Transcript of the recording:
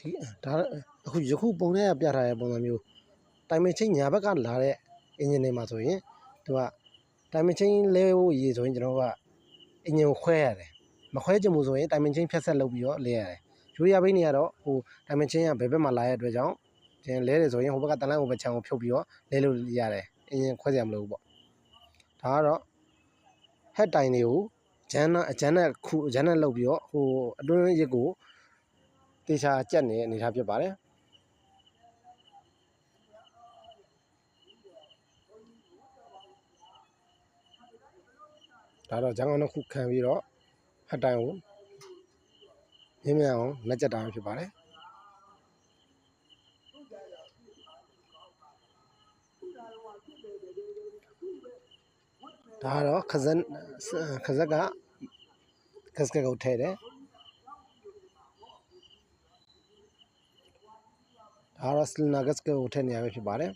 ဒီဒါအခုယခုပုံထဲကပြထားတဲ့ပုံစံမျိုးတိုင်မင်ချင်းညာဘက်ကလာတဲ့အင်ဂျင်တွေမှာဆိုရင်သူကတိုင်မင်ချင်းလဲဖို့ရည်ဆိုရင်ကျွန်တော်တို့ကအင်ဂျင်ကိုခွဲရတယ်မခွဲချင်ဘူးဆိုရင်တိုင်မင်ချင်းဖြတ်ဆက်လုပ်ပြီးတော့လဲရတယ်ယူရီးယားဘိန်းတွေကတော့ဟိုတိုင်မင်ချင်းကဘယ်ဘက်မှာလာရဲ့အတွက်ကြောင့်ကျင်းလဲတယ်ဆိုရင်ဟိုဘက်ကတလန်းဟိုဘက်ခြံကိုဖြုတ်ပြီးတော့လဲလို့ရတယ်အင်ဂျင်ခွဲစရာမလိုဘူးပေါ့ဒါကတော့ဟက်တိုင်တွေကိုဂျန်နာအဂျန်နဲ့ခုဂျန်နဲ့လုပ်ပြီးတော့ဟိုအတွင်းရစ်ကို တေချာကြက်နေတဲ့အနေအထားဖြစ်ပါတယ်ဒါတော့ဂျန်ကောင်တစ်ခုခံပြီးတော့ဟတ်တိုင်ကိုမြင်းမြန်အောင်လက်ကျက်တာဖြစ်ပါတယ်ဒါကတော့ခဇက်ခဇက်ကကစကတ်ကိုထည့်တယ် ဒါကတော့စလနာဂတ်စကိုထည့်နေရပဲဖြစ်ပါတယ်